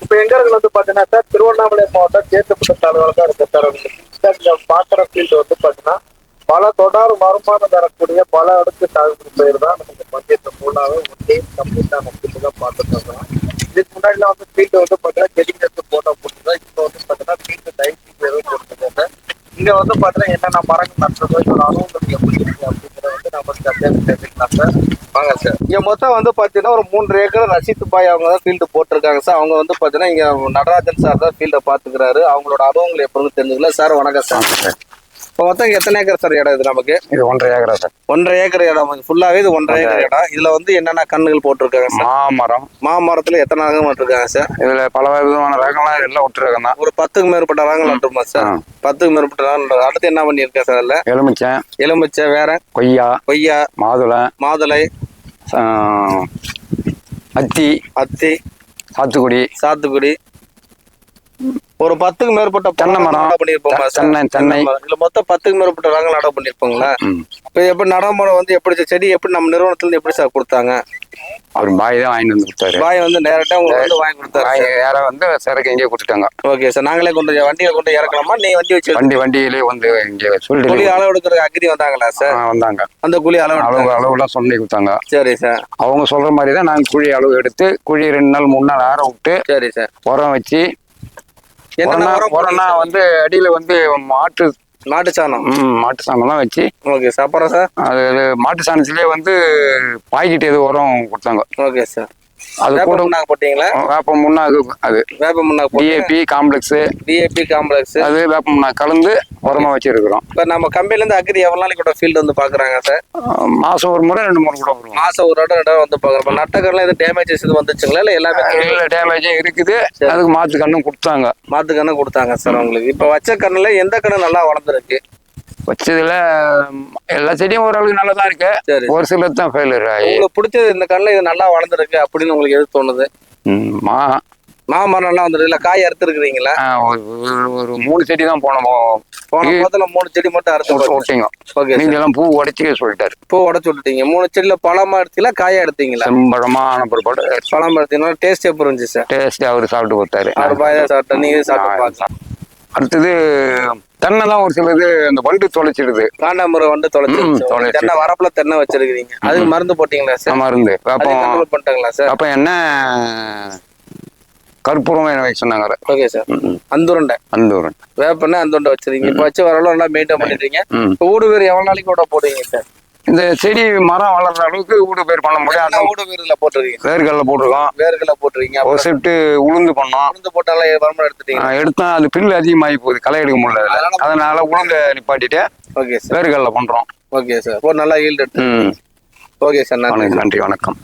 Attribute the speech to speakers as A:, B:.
A: இப்போ எங்க இருக்கு வந்து பாத்தீங்கன்னா சார் திருவண்ணாமலை மாவட்டம் சேத்துப்பட்ட தாலுகால தான் இருக்கு சார் இந்த இந்த பாத்திர ஃபீல்டு வந்து பாத்தீங்கன்னா பல தொடர் வருமானம் தரக்கூடிய பல அடுக்கு சாகுபடி பயிர் தான் நமக்கு மத்தியத்தை ஃபுல்லாவே ஒன்றே கம்ப்ளீட்டா நம்ம ஃபீல்டு தான் பார்த்துட்டு இருக்கோம் இதுக்கு முன்னாடிலாம் வந்து ஃபீல்டு வந்து பாத்தீங்கன்னா செடி நெட்டு போட்டோ போட்டுதான் இப்போ வந்து பாத்தீங்கன்னா ஃபீல்டு டைட்டிங் பயிரும் கொடுத்துருக்காங்க இங்க வந்து பாத்தீங்கன்னா என்னென்ன மரங்கள் நட்டுறது ஒரு அளவு எப்படி இருக்கு சார் வாங்க சார். இங்க மொத்தம் வந்து பாத்தீங்கன்னா ஒரு மூன்று ஏக்கர் ரஷித் பாய் அவங்க தான் ஃபீல்டு போட்டிருக்காங்க சார். அவங்க வந்து பாத்தீங்கன்னா இங்க நடராஜன் சார் தான் ஃபீல்டை பாத்துக்கிறாரு. அவங்களோட அனுபவங்கள் எப்படி தெரிஞ்சுக்கல சார். வணக்கம் சார். இப்போ மொத்தம் எத்தனை ஏக்கர் சார் இடம் இது நமக்கு?
B: இது ஒன்றரை ஏக்கரா சார்.
A: ஒன்றரை ஏக்கர் இடம் ஃபுல்லாவே இது ஒன்றரை ஏக்கர் இடம். இதுல வந்து என்னென்ன கண்ணுகள் போட்டிருக்காங்க சார்?
B: மாமரம்.
A: மாமரத்துல எத்தனை ரகம் நட்டுருக்காங்க சார்?
B: இதுல பல விதமான ரகம்லாம் எல்லாம் விட்டு ரகம் தான்
A: ஒரு பத்துக்கு மேற்பட்ட ரகங்கள் நட்டுருமா சார். பத்துக்கு மேற்பட்ட நட்டு- அடுத்து என்ன பண்ணியிருக்கேன் சார் அதுல?
B: எலுமிச்சை
A: எலுமிச்சை வேற.
B: கொய்யா.
A: கொய்யா.
B: மாதுளை.
A: மாதுளை.
B: அத்தி.
A: அத்தி.
B: சாத்துக்குடி.
A: சாத்துக்குடி. ஒரு பத்துக்கு மேற்பட்ட
B: தென்னை மரம்.
A: பண்ணிருப்போமா
B: தென்னை.
A: மரம். இல்ல மொத்தம் பத்துக்கு மேற்பட்ட ரகங்கள் நடவு பண்ணிருப்போங்களா. இப்போ எப்படி நடைமுறை வந்து எப்படி செடி எப்படி நம்ம நிறுவனத்துல இருந்து எப்படி சார் கொடுத்தாங்க?
B: அவர் பாய் தான் வாங்கிட்டு வந்து கொடுத்தாரு.
A: பாய் வந்து நேரட்டா உங்களுக்கு வந்து வாங்கி கொடுத்தாரு
B: வேற வந்து சரக்கு இங்கே கொடுத்துட்டாங்க.
A: ஓகே சார் நாங்களே கொண்டு வண்டியை கொண்டு இறக்கலாமா? நீ வண்டி வச்சு
B: வண்டி வண்டியிலே வந்து இங்கே
A: குழி
B: சொல்லிட்டு
A: அளவு எடுக்கிற அக்ரி வந்தாங்களா சார்?
B: வந்தாங்க.
A: அந்த குழி அளவு
B: அளவு. அளவுலாம் சொல்லி கொடுத்தாங்க.
A: சரி சார்.
B: அவங்க சொல்ற மாதிரி தான் நாங்கள் குழி அளவு எடுத்து குழி ரெண்டு நாள் மூணு நாள் ஆற விட்டு
A: சரி சார்.
B: உரம் வச்சு
A: என்னென்ன
B: உரம்னா-
A: உரம்
B: உரம்னா வந்து அடியில வந்து மாட்டு
A: மாட்டு சாணம்.
B: மாட்டு சாணம் தான் வச்சு
A: ஓகே சார் அப்புறம் சார்.
B: அது மாட்டு சாணத்திலே வந்து பாக்கெட் எது உரம் கொடுத்தாங்க.
A: Okay sir.
B: அது கூட
A: முன்னாக்கு போட்டீங்களா?
B: வேப்ப முன்னாக்கு அது.
A: வேப்ப முன்னாக்கு
B: டிஏபி காம்ப்ளெக்ஸ்
A: டிஏபி காம்ப்ளெக்ஸ்
B: அது வேப்ப முன்னாக்கு. கலந்து உரமா வச்சிருக்கிறோம்.
A: இப்போ நம்ம கம்பெனில இருந்து அக்ரி எவ்வளவு நாளைக்கு கூட ஃபீல்டு வந்து பாக்குறாங்க சார்
B: மாசம் ஒரு முறை ரெண்டு முறை கூட வருவோம்.
A: மாசம் ஒரு இடம் வந்து பாக்குறோம். இப்போ நட்டக்கரில் எதுவும் டேமேஜஸ் எதுவும் வந்துச்சுங்களா? இல்லை எல்லாமே
B: இல்ல டேமேஜும் இருக்குது. அதுக்கு மாத்து கண்ணும் கொடுத்தாங்க.
A: மாத்து கண்ணு கொடுத்தாங்க சார் உங்களுக்கு. இப்போ வச்ச கண்ணுல எந்த கண்ணு நல்லா வளர்ந்துருக்கு?
B: வச்சதுல எல்லா செடியும் ஓரளவுக்கு நல்லா தான் இருக்கு ஒரு சிலர் தான் ஃபெயிலியர் ஆகி
A: உங்களுக்கு பிடிச்சது இந்த கண்ணுல இது நல்லா வளர்ந்துருக்கு அப்படின்னு உங்களுக்கு எது தோணுது?
B: ம்,
A: மாமரம் நல்லா வந்துருக்கு. இல்லை காய் அறுத்துருக்குறீங்களா?
B: ஒரு- மூணு செடி தான் போனோம்
A: போன மாதத்துல மூணு செடி மட்டும் அறுத்து
B: விட்டீங்க
A: ஓகே
B: நீங்க எல்லாம் பூ உடைச்சிக்க சொல்லிட்டாரு.
A: பூ உடச்சு விட்டுட்டீங்க. மூணு செடியில பழமா எடுத்தீங்களா காயா எடுத்தீங்களா?
B: செம்பழமா ஆன பிற்பாடு.
A: பழமா எடுத்தீங்கன்னா டேஸ்ட் எப்படி இருந்துச்சு சார்
B: டேஸ்ட் அவரு சாப்பிட்டு கொடுத்தாரு.
A: அவர் பாய் சாப்பிட்டா நீங்க சாப்பிட்டு
B: அடுத்தது தென்னை தான் ஒரு சிலது அந்த வண்டு தொலைச்சிடுது.
A: காண்டாமரம் வந்து
B: ம்,
A: தொலைச்சு
B: தொலைச்சு.
A: தென்னை வரப்புல தென்னை வச்சிருக்கீங்க அதுக்கு மருந்து போட்டீங்களா சார்?
B: மருந்து.
A: கண்ட்ரோல் பண்ணிட்டாங்களா சார்?
B: அப்ப என்ன கற்பூரம் என்ன வைக்க சொன்னாங்க
A: ஓகே சார். அந்துருண்டை.
B: அந்தூரன்
A: வேப்பண்ணே அந்துருண்டை வச்சிருக்கீங்க. இப்போ வச்சு வரலாம் நல்லா மெயின்டைன் பண்ணிட்டீங்க
B: ம்.
A: இப்போ ஊடு வேறு எவ்வளவு நாளைக்கு கூட போடுவீங்க சார்?
B: இந்த செடி மரம் வளர்ற அளவுக்கு ஊடு பேர் பண்ண முடியாது.
A: ஊடு வேறுல போட்டுருக்கீங்க.
B: வேர்கல்ல போட்டிருக்கோம்.
A: வேர்களை போட்டுருக்கீங்க.
B: ஒரு ஷிஃப்ட் உளுந்து பண்ணோம்.
A: உளுந்து போட்டாலும் வருமானம் எடுத்துட்டீங்க.
B: எடுத்தா அது பில்லு அதிகமாகி போகுது. களை எடுக்க முடியல. அதனால உளுந்த நிப்பாட்டிட்டு
A: ஓகே சார்.
B: வேர்கல்ல பண்றோம்.
A: Okay sir. இப்போ நல்லா ஈல்டு ஓகே சார். நன்றி
B: நன்றி வணக்கம்.